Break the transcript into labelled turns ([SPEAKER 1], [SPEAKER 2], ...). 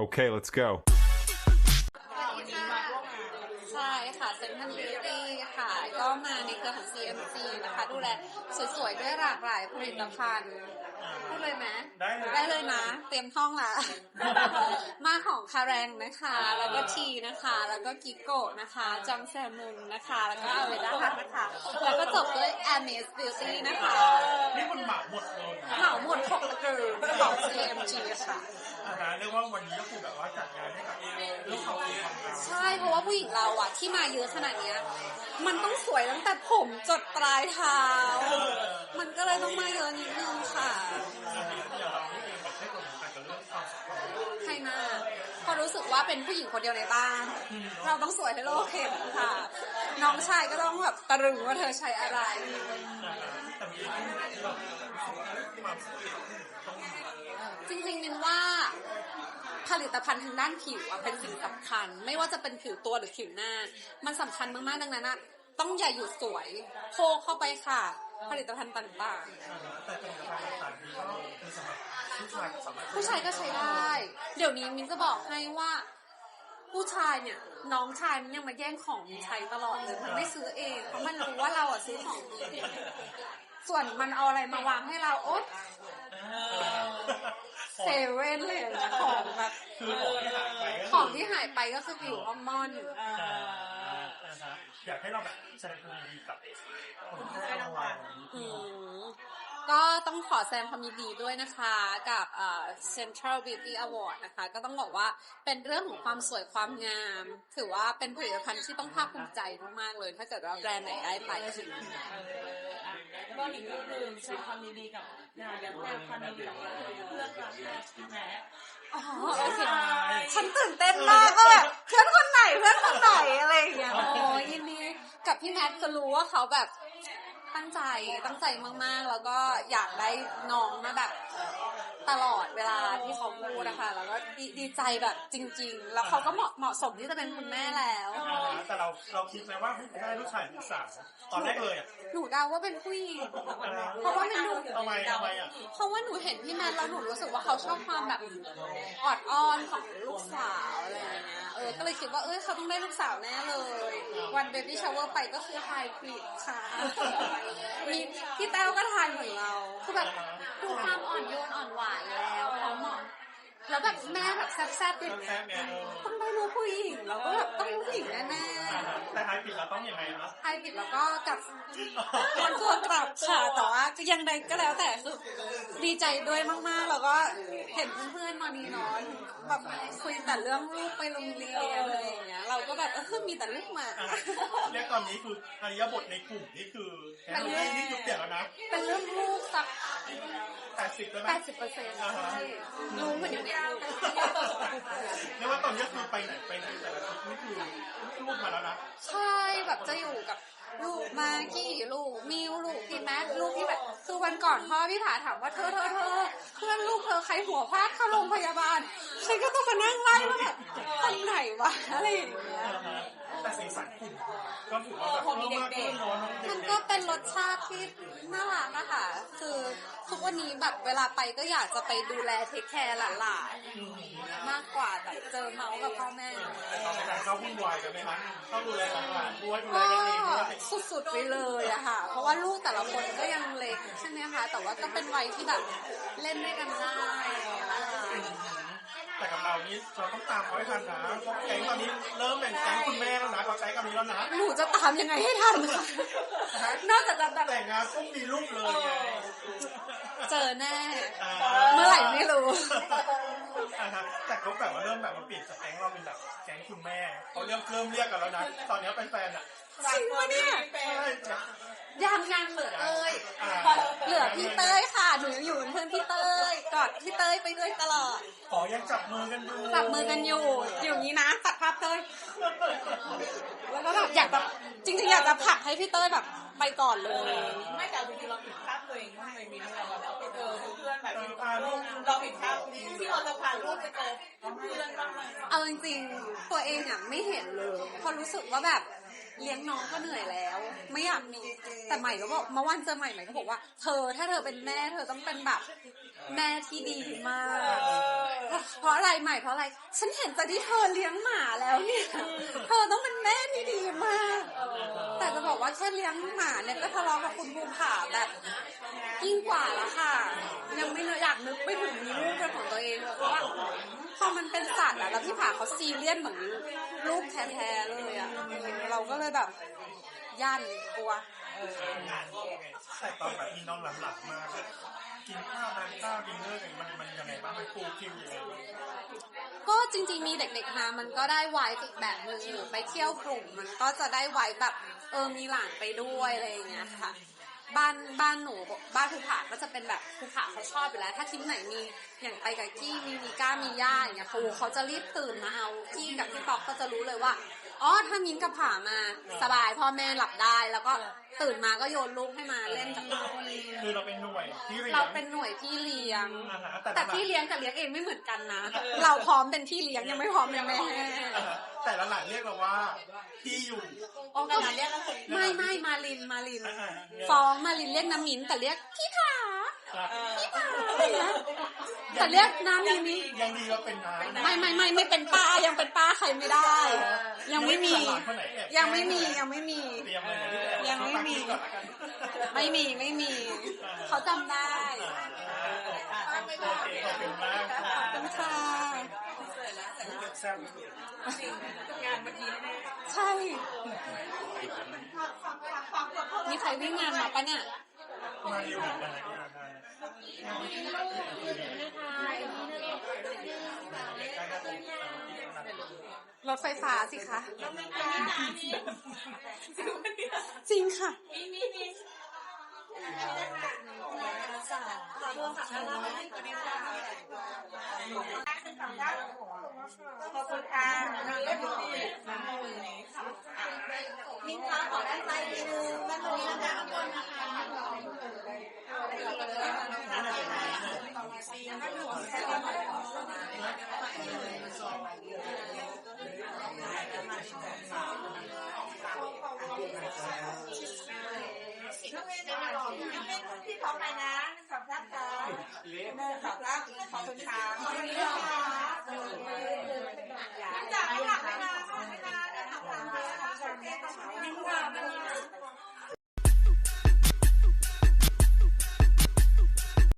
[SPEAKER 1] Okay, let's go.
[SPEAKER 2] ใช่ค่ะเซนทันบิวตี้ค่ะ ก็มาในเครือของ CMC นะคะ ดูแลสวยๆ ด้วยหลากหลายผลิตภัณฑ์พูดเลยไหม
[SPEAKER 3] ได้เลย
[SPEAKER 2] ได้เลยนะ เตรียมท่องละ มาของคาแรงนะคะ แล้วก็ทีนะคะ แล้วก็กิโกะนะคะ จังแซมุนนะคะ แล้วก็อเวด้าฮัทนะคะ แล้วก็จบด้วย a m a z Beauty นะคะ
[SPEAKER 3] นี่คุณเหมาหมดเลย
[SPEAKER 2] เหมาหมดของกลืนของ CMG ค่ะ
[SPEAKER 3] อ่าฮะเรียกว่าวันนี้ก็คือแบบว่าจัดงานให้กับลูกเขาเองของ
[SPEAKER 2] ใช่เพราะว่าผู้หญิงเราอะที่มาเยอะขนาดเนี้ย มันต้องสวยตั้งแต่ผมจดปลายเท้า มันก็เลยต้องมาเยอะนิดนึงค่ะ
[SPEAKER 3] อย่างเรนะเองแบบใความสำคัญกับเรื่องความา
[SPEAKER 2] พอรู้สึกว่าเป็นผู้หญิงคนเดียวในบ้าน เราต้องสวยให้โลกเห็นค่ะ น้องชายก็ต้องแบบตะลึงว่าเธอใช้อะไร
[SPEAKER 3] นะฮะแต่มีที่แบบความสวยต้อง
[SPEAKER 2] จริงๆมินว่าผลิตภัณฑ์ทางด้านผิวเป็นสิ่งสำคัญ ไม่ว่าจะเป็นผิวตัวหรือผิวหน้า มันสำคัญมากๆดังนั้นต้องอย่าหยุดสวยโคเข้าไปค่ะ ผลิตภัณฑ์ต่างๆ
[SPEAKER 3] ผู้ชายก็
[SPEAKER 2] ใช้ได้ เดี๋ยวนี้มินจะบอกให้ว่าผู้ชายเนี่ยน้องชายมันยังมาแย่งของใช้ตลอดเลยมันไม่ซื้อเองเพราะมันรู้ว่าเราอะซื้อของ ส่วนมันเอาอะไรมาวางให้เราโอ๊ตเซเว่นเลยนะของแบบ
[SPEAKER 3] คือของที่หายไปก็
[SPEAKER 2] ของที่หายไปก็คือผิวอัลมอนด์
[SPEAKER 3] อ่านะฮะอยากให้เราแบบแสดงความยินดีกับคนที่ได้รางวัล
[SPEAKER 2] อืมก็ต้องขอแสดงความยินดีด้วยนะคะกับเอ่อ Central Beauty Award นะคะ ก็ต้องบอกว่าเป็นเรื่องของความสวยความงาม ถือว่าเป็นผลิตภัณฑ์ที่ต้องภาคภูมิใจมากๆเลย ถ้าเกิดว่าแบรนด์ไหนได้ไปก็คือ
[SPEAKER 4] แล้ว ก็อีกเรื่องหนึ่งแสดงความยินดีกับงานแล้วแต่ความยินดีกับเพื่อนรักแม่ที่แม่
[SPEAKER 2] อ๋อโอเคฉันตื่นเต้นมากก็แบบเพื่อนคนไหนเพื่อนคนไหนอะไรอย่างเงี้ยโอ้ยินดีกับพี่แมทจะรู้ว่าเขาแบบ ตั้งใจตั้งใจมากๆ แล้วก็อยากได้น้องมาแบบตลอดเวลาที่เขาพูดนะคะแล้วก็ดีดีใจแบบจริง ๆ แล้วเขาก็เหมาะเหมาะสมที่จะเป็นคุณแม่แล้ว
[SPEAKER 3] อ่าแต่เราเราคิดไหมว่าได้ลูกชายหรือสาวตอนแรกเลยอะ
[SPEAKER 2] หนูเดาว่าเป็นผู้หญิงเพราะว่ามันดู
[SPEAKER 3] ทำไมทำไมอะ
[SPEAKER 2] เพราะว่าหนูเห็นพี่แมทแล้วหนูรู้สึกว่าเขาชอบความแบบออดอ้อนของลูกสาวอะไรอย่างเงี้ยเออก็เลยคิดว่าเอ้ยเขาต้องได้ลูกสาวแน่เลย วันเบบี้ชาวเวอร์ไปก็คือไฮบริดค่ะ มีพี่แต้วก็ทานเหมือนเราคือแบบดูความอ่อนโยนอ่อนหวานแล้วเขาเหมาะแล้วแบบแม่แบบแซ่บๆอย่างเงี้ย
[SPEAKER 3] แซ่บๆเนี่ย
[SPEAKER 2] ต้อง ได้ลูกผู้หญิงเราก็แบบต้องผู้หญิงแน่
[SPEAKER 3] อ่า
[SPEAKER 2] ๆ
[SPEAKER 3] ฮะแต่ท้ายปิดเราต้องยังไงนะ
[SPEAKER 2] ไอปิดแล้วก็กลับมันตัวกลับค่ะแต่ว่าก็ยังใดก็แล้วแต่คือดีใจด้วยมากๆ แล้วก็เห็นเพื่อนๆมานีเนอนแบบคุยแต่เรื่องลูกไปโรงเรียนอะไรอย่างเงี้ย เราก็แบบเออมีแต่ลูกมา
[SPEAKER 3] อะเรียกตอนนี้คืออริยบทในกลุ่มนี่คือแค่นี้นี่ยุบเปลี่ยนแล้วนะ
[SPEAKER 2] เป็นเรื่องลูกสัก
[SPEAKER 3] แปดสิบแล้วไหม
[SPEAKER 2] แปดสิบเปอร์เซ็นต์ใช่รู้เหมือนอยู่ในลูก
[SPEAKER 3] เรียกว่าตอนนี้คือไปไหนไปไหนแต่ละทริปนี่คือลูกมาแล้วนะ
[SPEAKER 2] ใช่แบบจะอยู่กับลูกมากี้ลูกมิวลูกพี่แม็กลูกพี่แบบคือวันก่อนพ่อพี่ผาถามว่าเธอเธอเธอเพื่อนลูกเธอใครหัวพลาดเข้าโรงพยาบาลฉันก็ต้องมานั่งไล่ว่าแบบคนไหนวะอะไรอย่างเงี้ย
[SPEAKER 3] แต่สีสันกลุ่มก็ถือว่าแบบเพิ่มมากขึ้นเนาะน้องเด็
[SPEAKER 2] มันก็เป็นรสชาติที่น่ารักอะค่ะ คือทุกวันนี้แบบเวลาไปก็อยากจะไปดูแลเทคแคร์หลานๆมากกว่าแบบเจอเมาส์กับพ่อแม่
[SPEAKER 3] เราในการเข้าวุ่นวายกันไหมคะเข้าดูแลหลานๆด้วยดูแล
[SPEAKER 2] ก็
[SPEAKER 3] กันเองด้วย
[SPEAKER 2] สุดๆไปเลยอะค่ะ เพราะว่าลูกแต่ละคนก็ยังเล็กใช่ไหมคะ แต่ว่าก็เป็นวัยที่แบบเล่นด้วยกันได้อะไรอย่างเงี้ยค่ะ
[SPEAKER 3] แต่กับเรานี่เราต้องตามเขาให้ทันนะเพราะแก๊งตอนนี้เริ่มเป็นแก๊งคุณแม่แล้วนะเขาใช้คำนี้แล้วนะ
[SPEAKER 2] หนูจะตามยังไงให้ทันคะนอกจากจะแบบ
[SPEAKER 3] แต่งงานต้องมีลูกเลยไง
[SPEAKER 2] เจอแน่าเมื่อไหร่ไม่รู้
[SPEAKER 3] อ่าฮะแต่เขาแบบว่าเริ่มแบบมาเปลี่ยนจากแก๊งเราเป็นแบบแก๊งคุณแม่เขาเริ่มเริ่มเรียกกันแล้วนะ ตอนนี้เป็นแฟนอะ
[SPEAKER 2] จริงปะเนี่ย
[SPEAKER 3] ใช่จ้ะ
[SPEAKER 2] ยังยังเหลือเต้ย
[SPEAKER 3] อ่า
[SPEAKER 2] เหลือพี่เต้ยค่ะหนูยังอยู่เป็นเพื่อนพี่เต้ยกอดพี่เต้ยไปด้วยตลอด
[SPEAKER 3] ขอยังจับมือกันอยู่
[SPEAKER 2] จับมือกันอยู่อยู่อย่างนี้นะตัดภาพเต้ยแล้วก็แบบอยากแบบจริงๆอยากจะผลักให้พี่เต้ยแบบไปก่อนเลย
[SPEAKER 4] ไม่แต่จริงๆเราผิดพลาดตัวเองบ้างไหมมีเราแบบไปเจอเพื่อนแบบมีพาลูกเราผิดพลาดที่เราจะพาลูกไปเจอเพื่อนบ้างไหม
[SPEAKER 2] เอาจริงๆตัวเองอะไม่เห็นเลยเพราะรู้สึกว่าแบบ เลี้ยงน้องก็เหนื่อยแล้ว ไม่อยากมีแต่ใหม่ก็บอกเมื่อวันเจอใหม่ใหม่ก็บอกว่า เธอถ้าเธอเป็นแม่เธอต้องเป็นแบบแม่ที่ดีมากพอราะอะไรใหม่เพราะอะไร ฉันเห็นจากที่เธอเลี้ยงหมาแล้วเนี่ยเธอต้องเป็นแม่ที่ดีมาก แต่จะบอกว่าแค่เลี้ยงหมาเนี่ยก็ทะเลาะกับคุณภูผาแบบยิ่งกว่าแล้วค่ะ ยังไม่อยากนึกไม่ถึงมีลูกเป็นของตัวเองเลยเพราะว่าพอมันเป็นสัตว์อะแล้วพี่ผาเขาซีเรียสเหมือนลูกแท้ๆเลยอะเราก็เลยแบบย่านกลัว
[SPEAKER 3] แต่ตอนแบบมีน้องหลับๆมากกินข้าวทานข้าวดินเนอร์เนี่ยมันมันยังไงบ้างมันฟูลฟิลยังไงบ้าง
[SPEAKER 2] ก็จริง ๆ มีเด็กๆมามันก็ได้ไวฟ์อีกแบบหนึ่งหรือไปเที่ยวกลุ่ม มันก็จะได้ไวฟ์แบบเออมีหลานไปด้วยอะไรอย่างเงี้ยค่ะ บ้านบ้านหนูบ้านภูผาก็จะเป็นแบบภูผาเขาชอบอยู่แล้ว ถ้าทริปไหนมีอย่างไปกับกี้มีมีก้ามีย่าอย่างเงี้ยครูเขาจะรีบตื่นมาเอากี้กับพี่ป๊อกก็จะรู้เลยว่าอ๋อถ้ามิ้นกับผามาสบายพ่อแม่หลับได้ แล้วก็ตื่นมาก็โยนลูกให้มาเล่นกับเรา
[SPEAKER 3] คือเราเป็นหน่วยที่เรียน
[SPEAKER 2] เราเป็นหน่วยพี่เลี้ยง
[SPEAKER 3] อ่าฮะแต่
[SPEAKER 2] แต่
[SPEAKER 3] ละ
[SPEAKER 2] พี่เลี้ยงกับเลี้ยงเองไม่เหมือนกันนะ เราพร้อมเป็นพี่เลี้ยงยังไม่พร้อมเป็นแม่
[SPEAKER 3] อ่าฮะ แต่ละหลานเรียกเราว่าพี่อยู่
[SPEAKER 2] โอ้
[SPEAKER 4] ข
[SPEAKER 2] ก็
[SPEAKER 4] นาดเรียกแล้วคน
[SPEAKER 2] ไม่ไม่มาลินมาลิน
[SPEAKER 3] อ่าๆ
[SPEAKER 2] ฟ้องมาลินเรียกน้ำมินแต่เรียกพี่ผา
[SPEAKER 3] ครับ
[SPEAKER 4] เออ
[SPEAKER 2] อะไรอย่างเงี้ยแต่เรียกน้ำมินนี่
[SPEAKER 3] ยังดีเราเป็นน้า
[SPEAKER 2] ไม่ไม่ไม่ไม่เป็นป้ายังเป็นป้าใครไม่ได้ ยังไม่มี
[SPEAKER 3] หลานคนไหนแอบ
[SPEAKER 2] ยังไม่มียังไม่มี
[SPEAKER 3] เตรียมเลยนะที่แอบ
[SPEAKER 2] ยังไม่มี
[SPEAKER 3] ก่อนละกัน
[SPEAKER 2] ไม่มีไม่มี เขาจำได้
[SPEAKER 3] อ่าโอเคขอบคุณมาก
[SPEAKER 2] ขอบคุณค่ะ
[SPEAKER 3] แซ่บ
[SPEAKER 4] งานเมื่อกี้แน่
[SPEAKER 2] ใช่มีใครวิ่งงานมาปะเนี่ย
[SPEAKER 3] มาอยู่เหมือนกันนะที่ร้านได้
[SPEAKER 2] รถไฟฟ้าสิคะจริงค่ะ
[SPEAKER 4] มีมีมีขอโทษค่ะ ขอบคุณค่ะมิ้นค้าขอได้ใจนิดนึงด้านตรงนี้แล้วกันข้างบนนะคะพี่พร้อมไหมนะสองรับ เละเดินขอตั้งขอบคุณค่ะวับนี้เรา
[SPEAKER 5] จากไม่หลับไม่นานค่ะไม่นานจะทำหลังเลยนะะโอเค
[SPEAKER 4] ขอบคุาค่ะ